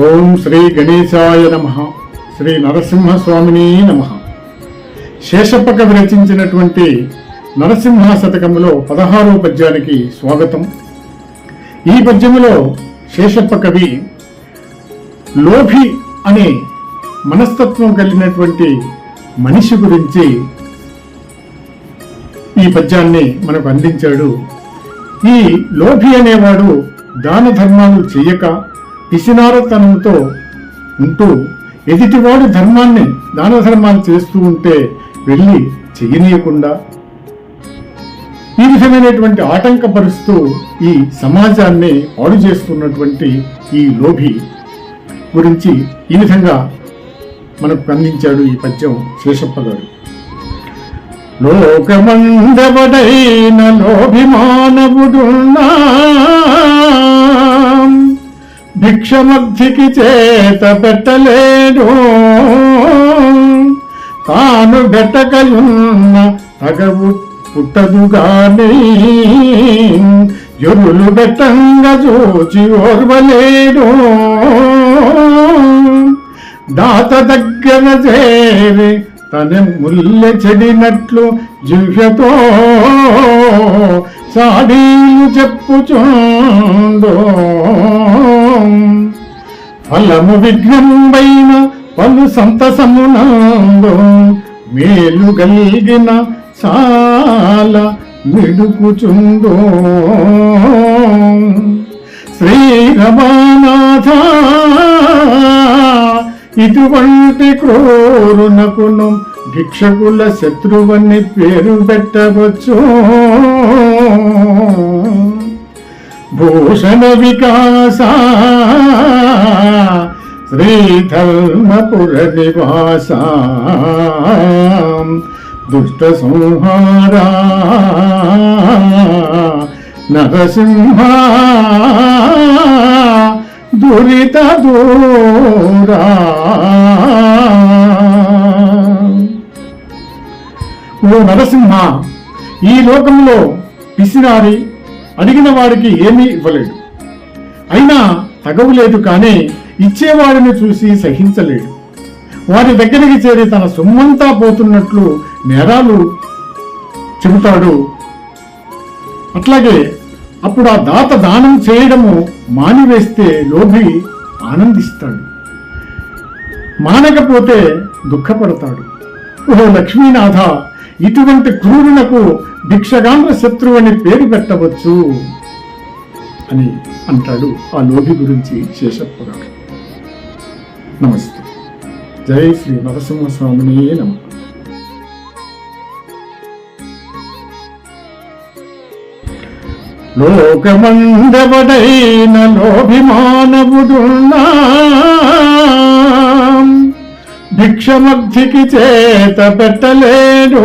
ఓం శ్రీ గణేశాయ నమ. శ్రీ నరసింహస్వామిని నమ. శేషప్ప కవి రచించినటువంటి నరసింహ శతకములో పదహారో పద్యానికి స్వాగతం. ఈ పద్యములో శేషప్ప కవి లోభి అనే మనస్తత్వం కలిగినటువంటి మనిషి గురించి ఈ పద్యాన్ని మనకు అందించాడు. ఈ లోభి అనేవాడు దాన ధర్మాలు చేయక పిసినారతనంతో ఉంటూ ఎదుటివాడు ధర్మాన్ని దాన ధర్మాలు చేస్తూ ఉంటే వెళ్ళి చెయ్యనీయకుండా ఈ విధమైనటువంటి ఆటంకపరుస్తూ ఈ సమాజాన్ని పాడు చేస్తున్నటువంటి ఈ లోభి గురించి ఈ విధంగా మనకు అందించాడు ఈ పద్యం శేషప్ప గారు. లోకమందవడైన లోభిమానవుడున్నా భిక్షమగ్ధికి చేత పెట్టలేడు తాను బెట్టకయున్న తగవు పుట్టదుగాని ఎరులు బెట్టంగా చూచి ఓర్వలేడు దాత దగ్గర చేరి తన ముల్లె చెడినట్లు జిహ్యతో సాడీలు చెప్పుచుందో ఫలము విఘ్నంబైన పలు సంతసమునందు మేలు కలిగిన చాల మిడుకుచుందో శ్రీరమానాథ ఇటువంటి క్రోరునకును భిక్షకుల శత్రువని పేరు పెట్టవచ్చు భూషణ వికాస శ్రీధర్మపుర నివాస దుష్ట సంహారా నరసింహ దురిత దూరా ఓ నరసింహ ఈ లోకంలో పిసినారి అడిగిన వాడికి ఏమీ ఇవ్వలేడు అయినా తగవులేదు కానీ ఇచ్చేవాడిని చూసి సహించలేడు. వారి దగ్గరికి చేరి తన సొమ్మంతా పోతున్నట్లు నేరాలు చెబుతాడు. అట్లాగే అప్పుడు ఆ దాత దానం చేయడము మానివేస్తే లోభి ఆనందిస్తాడు. మానకపోతే దుఃఖపడతాడు. ఓ లక్ష్మీనాథ ఇటువంటి క్రూరునకు భిక్షగాంధ్ర శత్రువు అని పేరు పెట్టవచ్చు అని అంటాడు ఆ లోభి గురించి శేషపురాడు నమస్తే. జై శ్రీ నరసింహస్వామిని నమ. లోకమందవడైన లోభిమానవుడున్నా భిక్షమగ్ధికి చేత పెట్టలేడు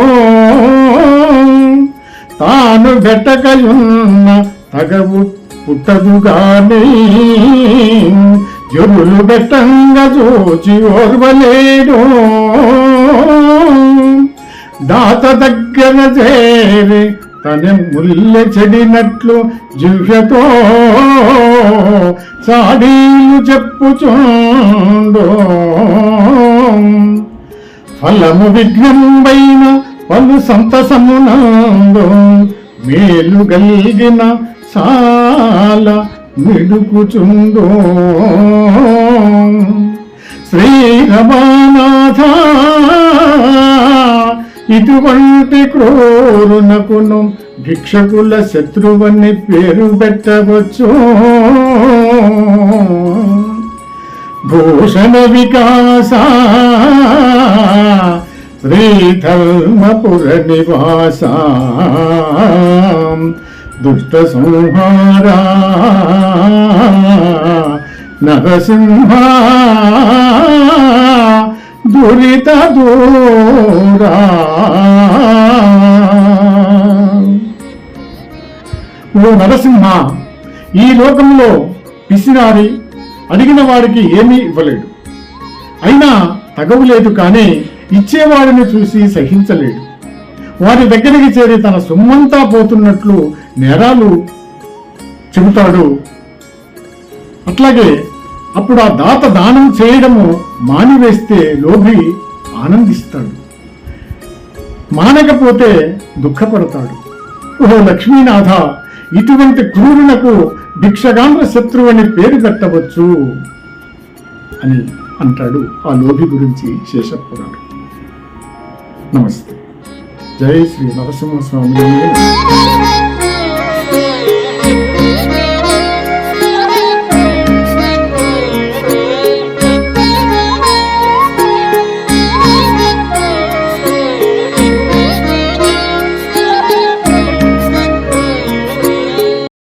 తాను వెటకయున్న తగవు పుట్టదుగానే. జరులు బెట్టంగా చూచి ఓర్వలేడు. దాత దగ్గర చేరి తన ముల్లె చెడినట్లు జివ్యతో సాడీలు చెప్పుచుండు. ఫలము విఘ్నంబైన పలు సంతసమునందు మేలు కలిగిన చాలా విడుకుచుందో శ్రీ రమానాథ ఇటువంటి క్రోరునకును భిక్షకుల శత్రువని పేరు పెట్టవచ్చు. భూషణ వికాస శ్రీధర్మపుర నివాస. దుష్ట సంహారా నరసింహ దురిత దూరా. ఓ నరసింహ ఈ లోకంలో పిసినారి అడిగిన వాడికి ఏమీ ఇవ్వలేడు అయినా తగవులేదు కానీ ఇచ్చేవాడిని చూసి సహించలేడు వారి దగ్గరికి చేరి తన సొమ్మంతా పోతున్నట్లు నేరాలు చెబుతాడు. అట్లాగే అప్పుడు ఆ దాత దానం చేయడము మానివేస్తే లోభి ఆనందిస్తాడు. మానకపోతే దుఃఖపడతాడు. ఓ లక్ష్మీనాథ ఇటువంటి క్రూరునకు భిక్షగాంధ్ర శత్రువు అని పేరు పెట్టవచ్చు అని అంటాడు ఆ లోభి గురించి శేషపురాడు నమస్తే. జై శ్రీ నరసింహస్వామి.